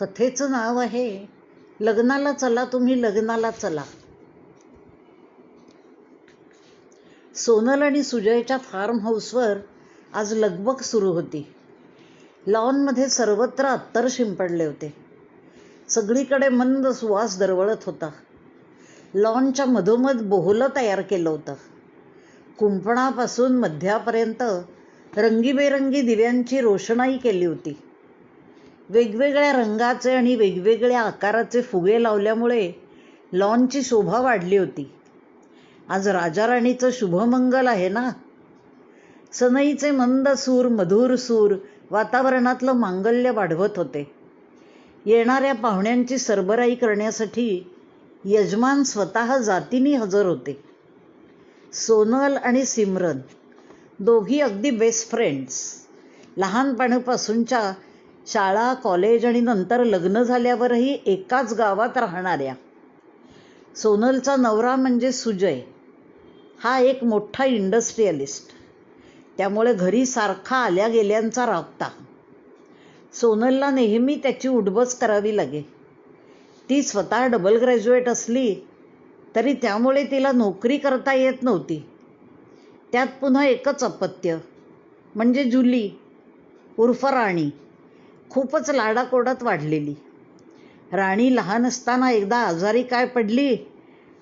कथेचं नाव आहे लग्नाला चला तुम्ही लग्नाला चला. सोनल आणि सुजयच्या फार्म हाऊसवर आज लगबग सुरू होती. लॉनमध्ये सर्वत्र अत्तर शिंपडले होते. सगळीकडे मंद सुवास दरवळत होता. लॉनच्या मधोमध बोहलं तयार केलं होतं. कुंपणापासून मध्यापर्यंत रंगीबेरंगी दिव्यांची रोषणाई केली होती. वेगवेगळ्या रंगाचे आणि वेगवेगळ्या आकाराचे फुगे लावल्यामुळे लॉनची शोभा वाढली होती. आज राजाराणीचं शुभमंगल आहे ना? सनईचे मंद सूर मधुर सूर वातावरणातलं मांगल्य वाढवत होते. येणाऱ्या पाहुण्यांची सरबराई करण्यासाठी यजमान स्वतः जातीने हजर होते. सोनल आणि सिमरन दोघी अगदी बेस्ट फ्रेंड्स लहानपणापासूनच्या शाळा कॉलेज आणि नंतर लग्न झाल्यावरही एकाच गावात राहणाऱ्या. सोनलचा नवरा म्हणजे सुजय. हा एक मोठा इंडस्ट्रियलिस्ट. त्यामुळे घरी सारखा आल्या गेल्यांचा राबता. सोनलला नेहमी त्याची उडबस करावी लागे. ती स्वतः डबल ग्रॅज्युएट असली तरी त्यामुळे तिला नोकरी करता येत नव्हती. त्यात पुन्हा एकच अपत्य. म्हणजे जुली उर्फ राणी. खूपच लाडाकोडात वाढलेली. राणी लहान असताना एकदा आजारी काय पडली?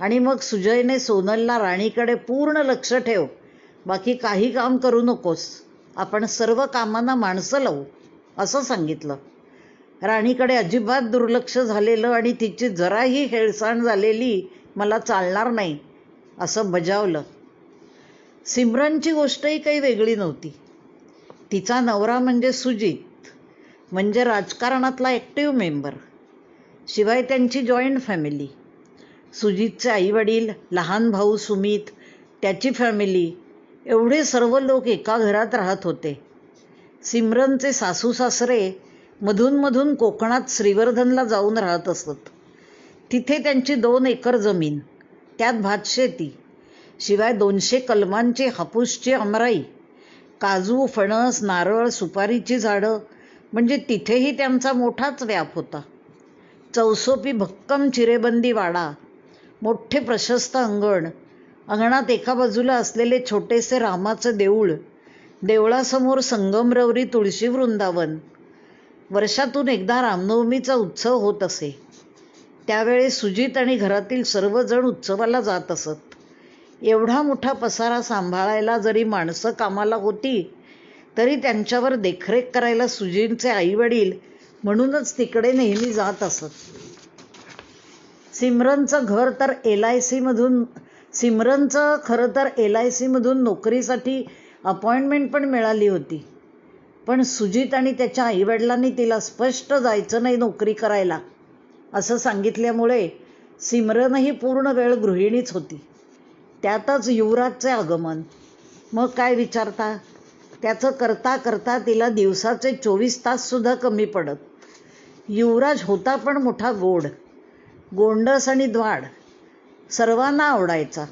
आणि मग सुजयने सोनलला राणीकडे पूर्ण लक्ष ठेव. बाकी काही काम करू नकोस. आपण सर्व कामांना माणसं लावू असं सांगितलं. राणीकडे अजिबात दुर्लक्ष झालेलं आणि तिची जराही हेळसाण झालेली मला चालणार नाही असं बजावलं. सिमरनची गोष्टही काही वेगळी नव्हती. तिचा नवरा म्हणजे सुजित. म्हणजे राजकारणातला ॲक्टिव्ह मेंबर शिवाय त्यांची जॉईंट फॅमिली सुजितचे आईवडील लहान भाऊ सुमित त्याची फॅमिली एवढे सर्व लोक एका घरात राहत होते. सिमरनचे सासू सासरे मधूनमधून कोकणात श्रीवर्धनला जाऊन राहत असत. तिथे त्यांची दोन एकर जमीन त्यात भातशेती. शिवाय दोनशे कलमांची हापूसची अमराई काजू फणस नारळ सुपारीची झाडं म्हणजे तिथेही त्यांचा मोठाच व्याप होता. चौसोपी भक्कम चिरेबंदी वाडा मोठे प्रशस्त अंगण अंगणात एका बाजूला असलेले छोटेसे रामाचं देऊळ देवळासमोर संगमरवरी तुळशी वृंदावन. वर्षातून एकदा रामनवमीचा उत्सव होत असे. त्यावेळी सुजित आणि घरातील सर्वजण उत्सवाला जात असत. एवढा मोठा पसारा सांभाळायला जरी माणसं कामाला होती तरी त्यांच्यावर देखरेख करायला सुजींचे आईवडील म्हणूनच तिकडे नेहमी जात असत. सिमरनचं घर तर एल आय सीमधून सिमरनचं खरं तर एल आय सीमधून नोकरीसाठी अपॉइंटमेंट पण मिळाली होती. पण सुजित आणि त्याच्या आईवडिलांनी तिला स्पष्ट जायचं नाही नोकरी करायला असं सांगितल्यामुळे सिमरनही पूर्ण वेळ गृहिणीच होती. त्यातच युवराजचे आगमन. मग काय विचारता? त्याचं करता करता तिला दिवसाचे चोवीस ताससुद्धा कमी पडत. युवराज होता पण मोठा गोड. गोंडस आणि द्वाड. सर्वांना आवडायचा.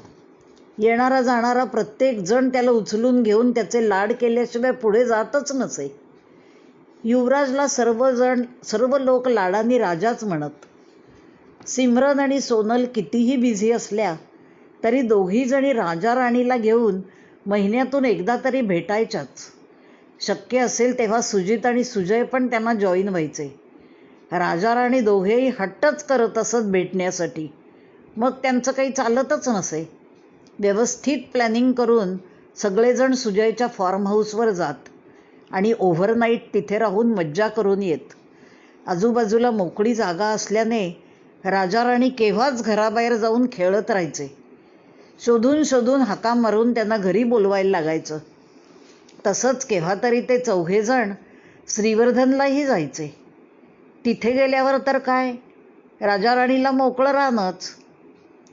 येणारा जाणारा प्रत्येक जण त्याला उचलून घेऊन त्याचे लाड केल्याशिवाय पुढे जातच नसे. युवराजला सर्वजण सर्व लोक लाडांनी राजाच म्हणत. सिमरन आणि सोनल कितीही बिझी असल्या तरी दोघीजणी राजा राणीला घेऊन महिन्यातून एकदा तरी भेटायच्याच. शक्य असेल तेव्हा सुजित आणि सुजय पण त्यांना जॉईन व्हायचे. राजा राणी दोघेही हट्टच करत असत भेटण्यासाठी. मग त्यांचं काही चालतच नसे. व्यवस्थित प्लॅनिंग करून सगळेजण सुजयच्या फार्म हाऊसवर जात आणि ओव्हरनाईट तिथे राहून मज्जा करून येत. आजूबाजूला मोकळी जागा असल्याने राजा राणी केव्हाच घराबाहेर जाऊन खेळत राहायचे. शोधून शोधून हाका मारून त्यांना घरी बोलवायला लागायचं. तसंच केव्हा तरी ते चौघेजण श्रीवर्धनलाही जायचे. तिथे गेल्यावर तर काय? राजा राणीला मोकळं राहणंच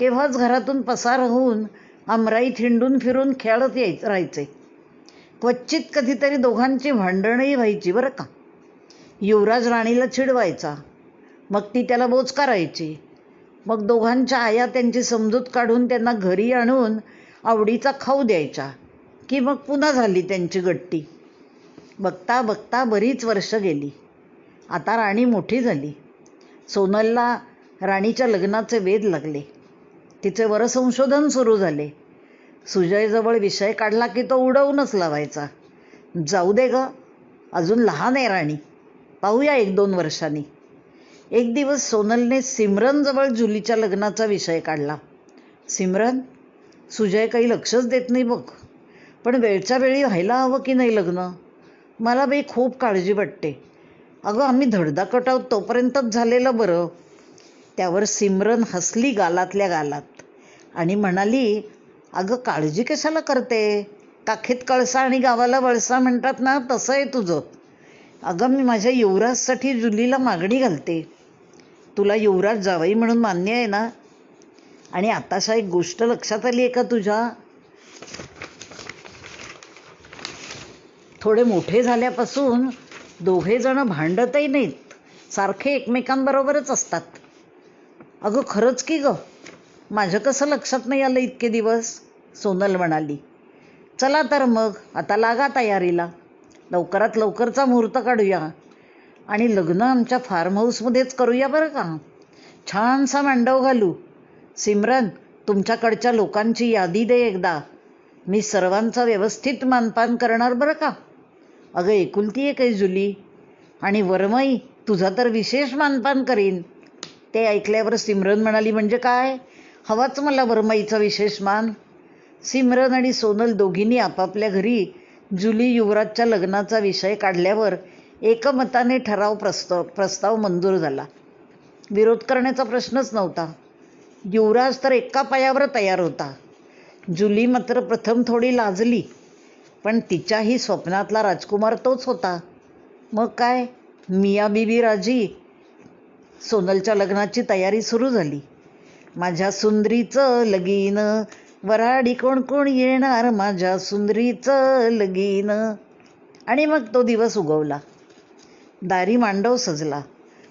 केव्हाच घरातून पसार होऊन अमराईत हिंडून फिरून खेळत याय राहायचे. क्वचित कधीतरी दोघांची भांडणंही व्हायची बरं का. युवराज राणीला चिडवायचा. मग ती त्याला बोचकारायची. मग दोघांच्या आया त्यांची समजूत काढून त्यांना घरी आणून आवडीचा खाऊ द्यायच्या. की मग पुन्हा झाली त्यांची गट्टी. बघता बघता बरीच वर्ष गेली. आता राणी मोठी झाली. सोनलला राणीच्या लग्नाचे वेध लागले. तिचे वरसंशोधन सुरू झाले. सुजयजवळ विषय काढला की तो उडवूनच लावायचा. जाऊ दे ग अजून लहान आहे राणी. पाहूया एक दोन वर्षांनी. एक दिवस सोनलने सिमरनजवळ जुलीच्या लग्नाचा विषय काढला. सिमरन सुजय काही लक्षच देत नाही बघ पण वेळच्या वेळी व्हायला हवं की नाही लग्न? मला बाई खूप काळजी वाटते. अगं आम्ही धडधाकट आहोत तोपर्यंतच झालेलं बरं. त्यावर सिमरन हसली गालातल्या गालात आणि म्हणाली अगं काळजी कशाला करते? काखेत कळसा आणि गावाला वळसा म्हणतात ना तसं आहे तुझं. अगं मी माझ्या युवराजसाठी जुलीला मागणी घालते. तुला युवराज जावई म्हणून मान्य आहे ना? आणि आताशा एक गोष्ट लक्षात आली आहे का तुझ्या? थोडे मोठे झाल्यापासून दोघे जण भांडतही नाहीत. सारखे एकमेकांबरोबरच असतात. अगं खरंच की ग? माझं कसं लक्षात नाही आलं इतके दिवस? सोनल म्हणाली. चला तर मग आता लागा तयारीला. लवकरात लवकरचा मुहूर्त काढूया. आणि लग्न आमच्या फार्म हाऊसमध्येच करूया बरं का. छानसा मांडव घालू. सिमरन तुमच्याकडच्या लोकांची यादी दे एकदा. मी सर्वांचा व्यवस्थित मानपान करणार बरं का? अगं एकुलती आहे काही जुली. आणि वरमई तुझा तर विशेष मानपान करीन. ते ऐकल्यावर सिमरन म्हणाली म्हणजे काय? हवाच मला वरमईचा विशेष मान. सिमरन आणि सोनल दोघींनी आपापल्या घरी जुली युवराजच्या लग्नाचा विषय काढल्यावर एकमताने ठराव प्रस्ताव प्रस्ताव मंजूर झाला. विरोध करण्याचा प्रश्नच नव्हता. युवराज तर एका पायावर तयार होता. जुली मात्र प्रथम थोडी लाजली पण तिच्याही स्वप्नातला राजकुमार तोच होता. मग काय? मिया बीबी राजी? सोनलच्या लग्नाची तयारी सुरू झाली. माझ्या सुंदरीचं लगीन वराडी कोण कोण येणार? माझ्या सुंदरीचं लगीन. आणि मग तो दिवस उगवला. दारी मांडव सजला.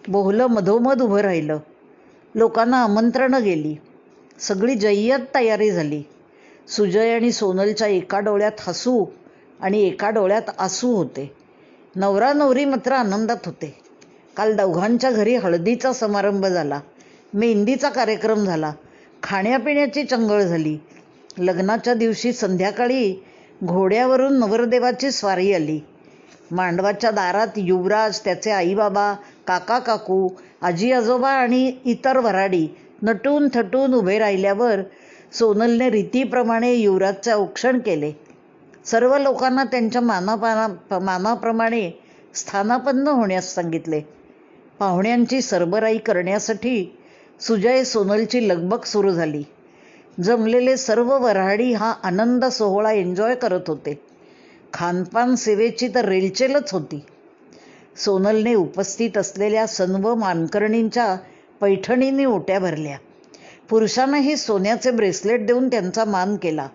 बोहलं मधोमध उभं राहिलं. लोकांना आमंत्रणं गेली. सगळी जय्यत तयारी झाली. सुजय आणि सोनलच्या एका डोळ्यात हसू आणि एका डोळ्यात आसू होते. नवरा नवरी मात्र आनंदात होते. काल दोघांच्या घरी हळदीचा समारंभ झाला. मेहंदीचा कार्यक्रम झाला. खाण्यापिण्याची चंगळ झाली. लग्नाच्या दिवशी संध्याकाळी घोड्यावरून नवरदेवाची स्वारी आली. मांडवाच्या दारात युवराज त्याचे आईबाबा काका काकू आजी आजोबा आणि इतर वराडी नटून थटून उभे राहिल्यावर सोनलने रीतीप्रमाणे युवराजचे औक्षण केले. सर्व लोकांना त्यांच्या मानापाना मानाप्रमाणे स्थानापन्न होण्यास सांगितले. पाहुण्यांची सरबराई करण्यासाठी सुजय सोनलची लगबग सुरू झाली. जमलेले सर्व वऱ्हाडी हा आनंद सोहळा एन्जॉय करत होते. खानपान सेवेची तर रेलचेलच होती. सोनलने उपस्थित असलेल्या सन्व मानकर्णींच्या पैठणींनी ओट्या भरल्या. पुरुषांनाही सोन्याचे ब्रेसलेट देऊन त्यांचा मान केला.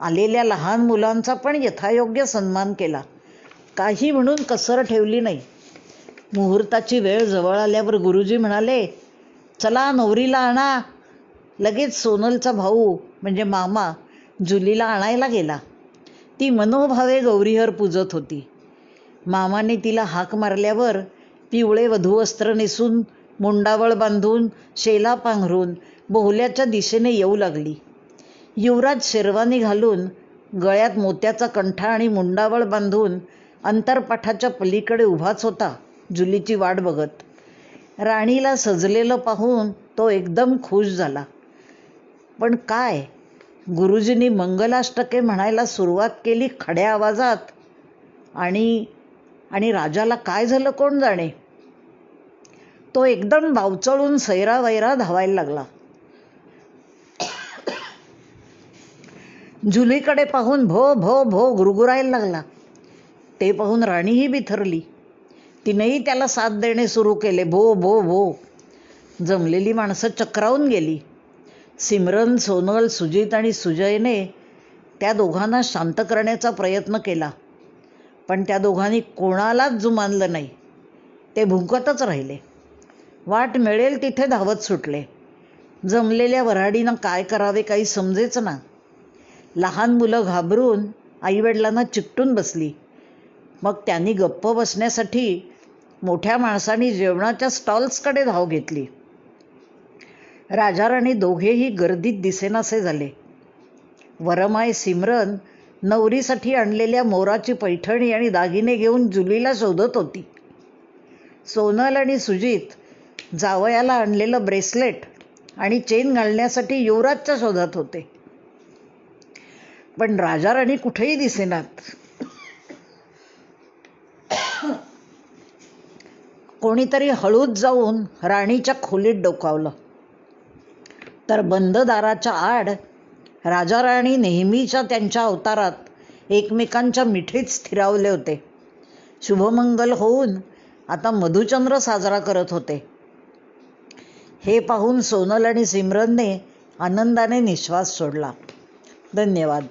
आलेल्या लहान मुलांचा पण यथायोग्य सन्मान केला. काही म्हणून कसर ठेवली नाही. मुहूर्ताची वेळ जवळ आल्यावर गुरुजी म्हणाले चला नवरीला आणा. लगेच सोनलचा भाऊ म्हणजे मामा जुलीला आणायला गेला. ती मनोभावे गौरीहर पूजत होती. मामाने तिला हाक मारल्यावर पिवळे वधूवस्त्र नेसून मुंडावळ बांधून शेला पांघरून बोहल्याच्या दिशेने येऊ लागली. युवराज शेरवानी घालून गळ्यात मोत्याचा कंठा आणि मुंडावळ बांधून अंतरपाठाच्या पलीकडे उभाच होता जुलीची वाट बघत. राणीला सजलेलं पाहून तो एकदम खुश झाला. पण काय गुरुजींनी मंगलाष्टके म्हणायला सुरुवात केली खड्या आवाजात. आणि आणि राजाला काय झालं कोण जाणे? तो एकदम बावचळून सैरा वैरा धावायला लागला. जुलीकडे पाहून भो भो भो गुरगुरायला लागला. ते पाहून राणीही बिथरली. तिनेही त्याला साथ देणे सुरू केले. भो भो भो. जमलेली माणसं चक्रावून गेली. सिमरन सोनल सुजित आणि सुजयने त्या दोघांना शांत करण्याचा प्रयत्न केला. पण त्या दोघांनी कोणालाच जुमानलं नाही. ते भुंकतच राहिले. वाट मिळेल तिथे धावत सुटले. जमलेल्या वऱ्हाडीनं काय करावे काही समजेच ना. लहान मुलं घाबरून आईवडिलांना चिकटून बसली. मग त्यांनी गप्प बसण्यासाठी मोठ्या माणसांनी जेवणाच्या स्टॉल्सकडे धाव घेतली. राजाराणी दोघेही गर्दीत दिसेनासे झाले. वरमाय सिमरन नवरीसाठी आणलेल्या मोराची पैठणी आणि दागिने घेऊन जुलीला शोधत होती. सोनल आणि सुजित जावयाला आणलेलं ब्रेसलेट आणि चेन घालण्यासाठी युवराजच्या शोधात होते. पण राजाराणी कुठेही दिसेनात. कोणीतरी हळूच जाऊन राणीच्या खोलीत डोकावलं. तर बंद दाराच्या आड राजा राणी नेहमीच्या त्यांच्या अवतारात एकमेकांच्या मिठीत स्थिरावले होते. शुभमंगल होऊन आता मधुचंद्र साजरा करत होते. हे पाहून सोनल आणि सिमरनने आनंदाने निश्वास सोडला. धन्यवाद.